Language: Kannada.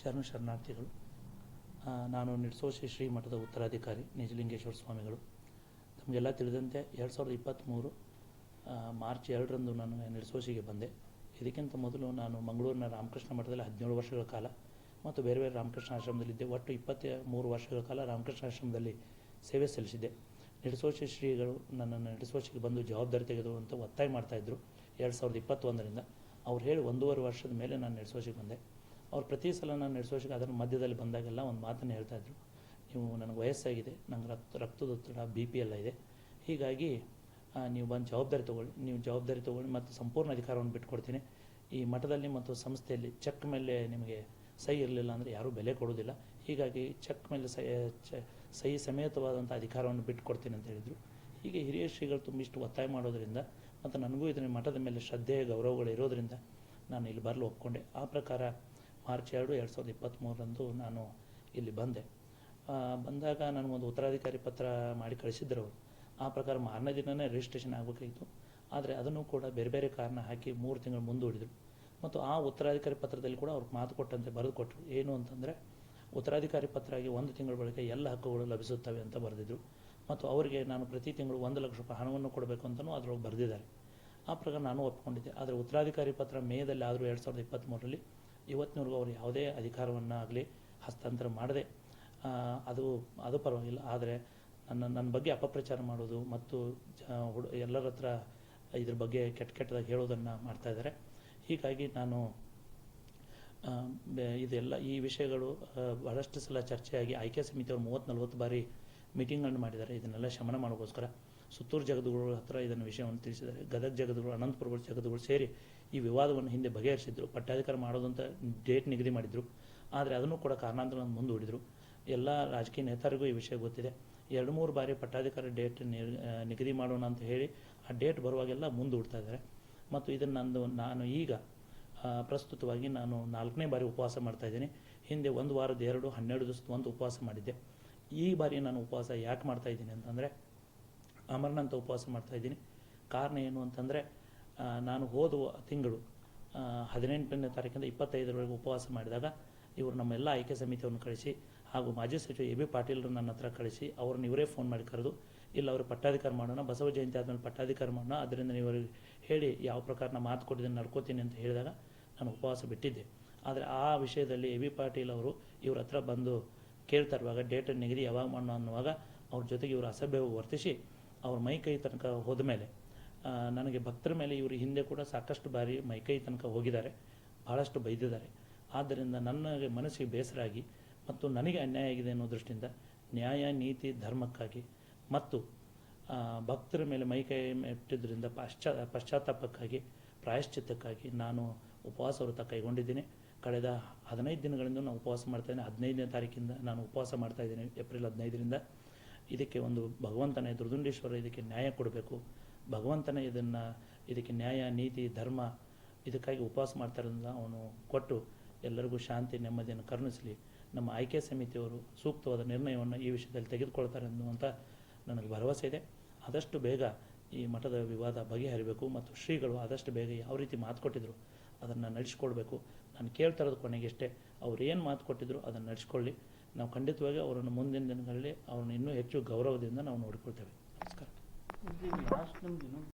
ಶರಣ ಶರಣಾರ್ಥಿಗಳು. ನಾನು ನಿಡ್ಸೋಶಿ ಶ್ರೀಮಠದ ಉತ್ತರಾಧಿಕಾರಿ ನಿಜಲಿಂಗೇಶ್ವರ ಸ್ವಾಮಿಗಳು. ತಮಗೆಲ್ಲ ತಿಳಿದಂತೆ ಎರಡು ಸಾವಿರದ ಇಪ್ಪತ್ತ್ಮೂರು ಮಾರ್ಚ್ ಎರಡರಂದು ನಾನು ನಿಡ್ಸೋಶಿಗೆ ಬಂದೆ. ಇದಕ್ಕಿಂತ ಮೊದಲು ನಾನು ಮಂಗಳೂರಿನ ರಾಮಕೃಷ್ಣ ಮಠದಲ್ಲಿ ಹದಿನೇಳು ವರ್ಷಗಳ ಕಾಲ ಮತ್ತು ಬೇರೆ ಬೇರೆ ರಾಮಕೃಷ್ಣ ಆಶ್ರಮದಲ್ಲಿದ್ದೆ. ಒಟ್ಟು ಇಪ್ಪತ್ತ ಮೂರು ವರ್ಷಗಳ ಕಾಲ ರಾಮಕೃಷ್ಣ ಆಶ್ರಮದಲ್ಲಿ ಸೇವೆ ಸಲ್ಲಿಸಿದ್ದೆ. ನಿಡ್ಸೋಶಿ ಶ್ರೀಗಳು ನನ್ನನ್ನು ನಿಡ್ಸೋಶಿಗೆ ಬಂದು ಜವಾಬ್ದಾರಿ ತೆಗೆದು ಅಂತ ಒತ್ತಾಯ ಮಾಡ್ತಾಯಿದ್ರು ಎರಡು ಸಾವಿರದ ಇಪ್ಪತ್ತೊಂದರಿಂದ. ಅವ್ರು ಹೇಳಿ ಒಂದೂವರೆ ವರ್ಷದ ಮೇಲೆ ನಾನು ನಡೆಸೋಶಿಗೆ ಬಂದೆ. ಅವ್ರು ಪ್ರತಿ ಸಲ ನಾನು ನಡೆಸೋಷಕ್ಕೆ ಅದರ ಮಧ್ಯದಲ್ಲಿ ಬಂದಾಗೆಲ್ಲ ಒಂದು ಮಾತನ್ನು ಹೇಳ್ತಾಯಿದ್ರು ನೀವು ನನಗೆ ವಯಸ್ಸಾಗಿದೆ, ನಂಗೆ ರಕ್ತ ರಕ್ತದೊತ್ತಡ ಬಿ ಪಿ ಎಲ್ಲ ಇದೆ. ಹೀಗಾಗಿ ನೀವು ಬಂದು ಜವಾಬ್ದಾರಿ ತೊಗೊಳ್ಳಿ, ನೀವು ಜವಾಬ್ದಾರಿ ತೊಗೊಳ್ಳಿ ಮತ್ತು ಸಂಪೂರ್ಣ ಅಧಿಕಾರವನ್ನು ಬಿಟ್ಕೊಡ್ತೀನಿ. ಈ ಮಠದಲ್ಲಿ ಮತ್ತು ಸಂಸ್ಥೆಯಲ್ಲಿ ಚೆಕ್ ಮೇಲೆ ನಿಮಗೆ ಸಹಿ ಇರಲಿಲ್ಲ ಅಂದರೆ ಯಾರೂ ಬೆಲೆ ಕೊಡೋದಿಲ್ಲ ಹೀಗಾಗಿ ಚೆಕ್ ಮೇಲೆ ಸಹಿ ಸಹಿ ಸಮೇತವಾದಂಥ ಅಧಿಕಾರವನ್ನು ಬಿಟ್ಟುಕೊಡ್ತೀನಿ ಅಂತ ಹೇಳಿದರು. ಹೀಗೆ ಹಿರಿಯ ಶ್ರೀಗಳು ತುಂಬಿಷ್ಟು ಒತ್ತಾಯ ಮಾಡೋದರಿಂದ ಮತ್ತು ನನಗೂ ಇದನ್ನು ಮಠದ ಮೇಲೆ ಶ್ರದ್ಧೆಯ ಗೌರವಗಳು ಇರೋದರಿಂದ ನಾನು ಇಲ್ಲಿ ಬರಲು ಒಪ್ಕೊಂಡೆ. ಆ ಪ್ರಕಾರ ಮಾರ್ಚ್ ಎರಡು ಎರಡು ಸಾವಿರದ ಇಪ್ಪತ್ತ್ಮೂರರಂದು ನಾನು ಇಲ್ಲಿ ಬಂದೆ. ಬಂದಾಗ ನನಗೊಂದು ಉತ್ತರಾಧಿಕಾರಿ ಪತ್ರ ಮಾಡಿ ಕಳಿಸಿದ್ರು ಅವರು. ಆ ಪ್ರಕಾರ ಮಾರನೇ ದಿನವೇ ರಿಜಿಸ್ಟ್ರೇಷನ್ ಆಗಬೇಕಾಗಿತ್ತು. ಆದರೆ ಅದನ್ನು ಕೂಡ ಬೇರೆ ಬೇರೆ ಕಾರಣ ಹಾಕಿ ಮೂರು ತಿಂಗಳು ಮುಂದೂಡಿದರು. ಮತ್ತು ಆ ಉತ್ತರಾಧಿಕಾರಿ ಪತ್ರದಲ್ಲಿ ಕೂಡ ಅವ್ರಿಗೆ ಮಾತು ಕೊಟ್ಟಂತೆ, ಬರೆದು ಕೊಟ್ಟರು. ಏನು ಅಂತಂದರೆ, ಉತ್ತರಾಧಿಕಾರಿ ಪತ್ರ ಆಗಿ ಒಂದು ತಿಂಗಳ ಬಳಿಕ ಎಲ್ಲ ಹಕ್ಕುಗಳು ಲಭಿಸುತ್ತವೆ ಅಂತ ಬರೆದಿದ್ರು. ಮತ್ತು ಅವರಿಗೆ ನಾನು ಪ್ರತಿ ತಿಂಗಳು ಒಂದು ಲಕ್ಷ ರೂಪಾಯಿ ಹಣವನ್ನು ಕೊಡಬೇಕು ಅಂತಲೂ ಅದರೊಳಗೆ ಬರೆದಿದ್ದಾರೆ. ಆ ಪ್ರಕಾರ ನಾನು ಒಪ್ಕೊಂಡಿದ್ದೆ. ಆದರೆ ಉತ್ತರಾಧಿಕಾರಿ ಪತ್ರ ಮೇದಲ್ಲಿ ಆದರೂ ಎರಡು ಸಾವಿರದ ಇಪ್ಪತ್ತ್ಮೂರರಲ್ಲಿ ಇವತ್ತಿನವರೆಗೂ ಅವರು ಯಾವುದೇ ಅಧಿಕಾರವನ್ನು ಆಗಲಿ ಹಸ್ತಾಂತರ ಮಾಡದೆ ಅದು ಅದು ಪರವಾಗಿಲ್ಲ. ಆದರೆ ನನ್ನ ನನ್ನ ಬಗ್ಗೆ ಅಪಪ್ರಚಾರ ಮಾಡೋದು ಮತ್ತು ಎಲ್ಲರ ಹತ್ರ ಇದ್ರ ಬಗ್ಗೆ ಕೆಟ್ಟ ಕೆಟ್ಟದಾಗಿ ಹೇಳೋದನ್ನು ಮಾಡ್ತಾ ಇದ್ದಾರೆ. ಹೀಗಾಗಿ ನಾನು ಇದೆಲ್ಲ, ಈ ವಿಷಯಗಳು ಬಹಳಷ್ಟು ಸಲ ಚರ್ಚೆಯಾಗಿ ಆಯ್ಕೆ ಸಮಿತಿಯವರು ಮೂವತ್ತು ನಲ್ವತ್ತು ಬಾರಿ ಮೀಟಿಂಗ್ಗಳನ್ನು ಮಾಡಿದ್ದಾರೆ. ಇದನ್ನೆಲ್ಲ ಶಮನ ಮಾಡೋಕ್ಕೋಸ್ಕರ. ಸುತ್ತೂರು ಜಗದ್ಗುರು ಹತ್ರ ಇದನ್ನು ವಿಷಯವನ್ನು ತಿಳಿಸಿದ್ದಾರೆ. ಗದಗ ಜಗದ್ಗುರು, ಅನಂತಪುರ ಜಗದ್ಗಳು ಸೇರಿ ಈ ವಿವಾದವನ್ನು ಹಿಂದೆ ಬಗೆಹರಿಸಿದ್ರು, ಪಟ್ಟಾಧಿಕಾರ ಮಾಡೋದಂತ ಡೇಟ್ ನಿಗದಿ ಮಾಡಿದ್ರು. ಆದರೆ ಅದನ್ನು ಕೂಡ ಕಾರಣಾಂತರ ಮುಂದೂಡಿದರು. ಎಲ್ಲ ರಾಜಕೀಯ ನೇತಾರಿಗೂ ಈ ವಿಷಯ ಗೊತ್ತಿದೆ. ಎರಡು ಮೂರು ಬಾರಿ ಪಟ್ಟಾಧಿಕಾರ ಡೇಟ್ ನಿಗದಿ ಮಾಡೋಣ ಅಂತ ಹೇಳಿ ಆ ಡೇಟ್ ಬರುವಾಗೆಲ್ಲ ಮುಂದೂಡ್ತಾ ಇದ್ದಾರೆ. ಮತ್ತು ಇದನ್ನು ನಂದು, ನಾನು ಈಗ ಪ್ರಸ್ತುತವಾಗಿ ನಾನು ನಾಲ್ಕನೇ ಬಾರಿ ಉಪವಾಸ ಮಾಡ್ತಾ ಇದ್ದೀನಿ. ಹಿಂದೆ ಒಂದು ವಾರದ ಎರಡು, ಹನ್ನೆರಡು ದಿವಸದ ಒಂದು ಉಪವಾಸ ಮಾಡಿದ್ದೆ. ಈ ಬಾರಿ ನಾನು ಉಪವಾಸ ಯಾಕೆ ಮಾಡ್ತಾ ಇದ್ದೀನಿ ಅಂತಂದರೆ ಅಮರನಾಥ ಉಪವಾಸ ಮಾಡ್ತಾ ಇದ್ದೀನಿ. ಕಾರಣ ಏನು ಅಂತಂದರೆ ನಾನು ಹೋದ ತಿಂಗಳು ಹದಿನೆಂಟನೇ ತಾರೀಕಿಂದ ಇಪ್ಪತ್ತೈದರವರೆಗೆ ಉಪವಾಸ ಮಾಡಿದಾಗ ಇವರು ನಮ್ಮೆಲ್ಲ ಆಯ್ಕೆ ಸಮಿತಿಯನ್ನು ಕಳಿಸಿ ಹಾಗೂ ಮಾಜಿ ಸಚಿವ ಎ ಬಿ ಪಾಟೀಲ್ರು ನನ್ನ ಹತ್ರ ಕಳಿಸಿ ಅವ್ರನ್ನ ಇವರೇ ಫೋನ್ ಮಾಡಿ ಕರೆದು, ಇಲ್ಲ, ಅವರು ಪಟ್ಟಾಧಿಕಾರ ಮಾಡೋಣ, ಬಸವ ಜಯಂತಿ ಆದಮೇಲೆ ಪಟ್ಟಾಧಿಕಾರ ಮಾಡೋಣ ಅದರಿಂದ ನೀವು ಅವರಿಗೆ ಹೇಳಿ ಯಾವ ಪ್ರಕಾರ ನಾನು ಮಾತು ಕೊಟ್ಟಿದ್ದೀನಿ, ನಡ್ಕೋತೀನಿ ಅಂತ ಹೇಳಿದಾಗ ನಾನು ಉಪವಾಸ ಬಿಟ್ಟಿದ್ದೆ. ಆದರೆ ಆ ವಿಷಯದಲ್ಲಿ ಎ ಬಿ ಪಾಟೀಲ್ ಅವರು ಇವ್ರ ಹತ್ರ ಬಂದು ಕೇಳ್ತಾ ಇರುವಾಗ, ಡೇಟ್ ನಿಗದಿ ಯಾವಾಗ ಮಾಡೋಣ ಅನ್ನುವಾಗ ಅವ್ರ ಜೊತೆಗೆ ಇವರು ಅಸಭ್ಯವಾಗಿ ವರ್ತಿಸಿ ಅವ್ರ ಮೈ ಕೈ ತನಕ ಹೋದ ಮೇಲೆ ನನಗೆ ಭಕ್ತರ ಮೇಲೆ ಇವರು ಹಿಂದೆ ಕೂಡ ಸಾಕಷ್ಟು ಬಾರಿ ಮೈಕೈ ತನಕ ಹೋಗಿದ್ದಾರೆ, ಬಹಳಷ್ಟು ಬೈದಿದ್ದಾರೆ. ಆದ್ದರಿಂದ ನನಗೆ ಮನಸ್ಸಿಗೆ ಬೇಸರ ಆಗಿ ಮತ್ತು ನನಗೆ ಅನ್ಯಾಯ ಆಗಿದೆ ಅನ್ನೋ ದೃಷ್ಟಿಯಿಂದ ನ್ಯಾಯ, ನೀತಿ, ಧರ್ಮಕ್ಕಾಗಿ ಮತ್ತು ಭಕ್ತರ ಮೇಲೆ ಮೈಕೈ ಇಟ್ಟಿದ್ದರಿಂದ ಪಾಶ್ಚಾ, ಪಶ್ಚಾತ್ತಾಪಕ್ಕಾಗಿ, ಪ್ರಾಯಶ್ಚಿತ್ತಕ್ಕಾಗಿ ನಾನು ಉಪವಾಸ ವ್ರತ ಕೈಗೊಂಡಿದ್ದೀನಿ. ಕಳೆದ ಹದಿನೈದು ದಿನಗಳಿಂದ ನಾನು ಉಪವಾಸ ಮಾಡ್ತಾ ಇದ್ದೀನಿ. ಹದಿನೈದನೇ ತಾರೀಕಿಂದ ನಾನು ಉಪವಾಸ ಮಾಡ್ತಾ ಇದ್ದೀನಿ, ಏಪ್ರಿಲ್ ಹದಿನೈದರಿಂದ. ಇದಕ್ಕೆ ಒಂದು ಭಗವಂತನೇ ದುರ್ದುಂಡೇಶ್ವರ ಇದಕ್ಕೆ ನ್ಯಾಯ ಕೊಡಬೇಕು. ಭಗವಂತನೇ ಇದನ್ನು, ಇದಕ್ಕೆ ನ್ಯಾಯ, ನೀತಿ, ಧರ್ಮ ಇದಕ್ಕಾಗಿ ಉಪವಾಸ ಮಾಡ್ತಾ ಇರೋದ್ರಿಂದ ಅವನು ಕೊಟ್ಟು ಎಲ್ಲರಿಗೂ ಶಾಂತಿ, ನೆಮ್ಮದಿಯನ್ನು ಕರುಣಿಸಲಿ. ನಮ್ಮ ಆಯ್ಕೆ ಸಮಿತಿಯವರು ಸೂಕ್ತವಾದ ನಿರ್ಣಯವನ್ನು ಈ ವಿಷಯದಲ್ಲಿ ತೆಗೆದುಕೊಳ್ತಾರೆ ಅನ್ನುವಂಥ ನನಗೆ ಭರವಸೆ ಇದೆ. ಆದಷ್ಟು ಬೇಗ ಈ ಮಠದ ವಿವಾದ ಬಗೆಹರಿಬೇಕು ಮತ್ತು ಶ್ರೀಗಳು ಆದಷ್ಟು ಬೇಗ ಯಾವ ರೀತಿ ಮಾತು ಕೊಟ್ಟಿದ್ರು ಅದನ್ನು ನಡೆಸ್ಕೊಳ್ಬೇಕು ನಾನು ಕೇಳ್ತಾ ಇರೋದು ಕೊನೆಗೆ ಇಷ್ಟೇ ಅವ್ರು ಏನು ಮಾತು ಕೊಟ್ಟಿದ್ರು ಅದನ್ನು ನಡೆಸ್ಕೊಳ್ಳಿ. ನಾವು ಖಂಡಿತವಾಗಿ ಅವರನ್ನು ಮುಂದಿನ ದಿನಗಳಲ್ಲಿ ಅವ್ರನ್ನ ಇನ್ನೂ ಹೆಚ್ಚು ಗೌರವದಿಂದ ನಾವು ನೋಡಿಕೊಳ್ತೇವೆ. 근데你아스콘은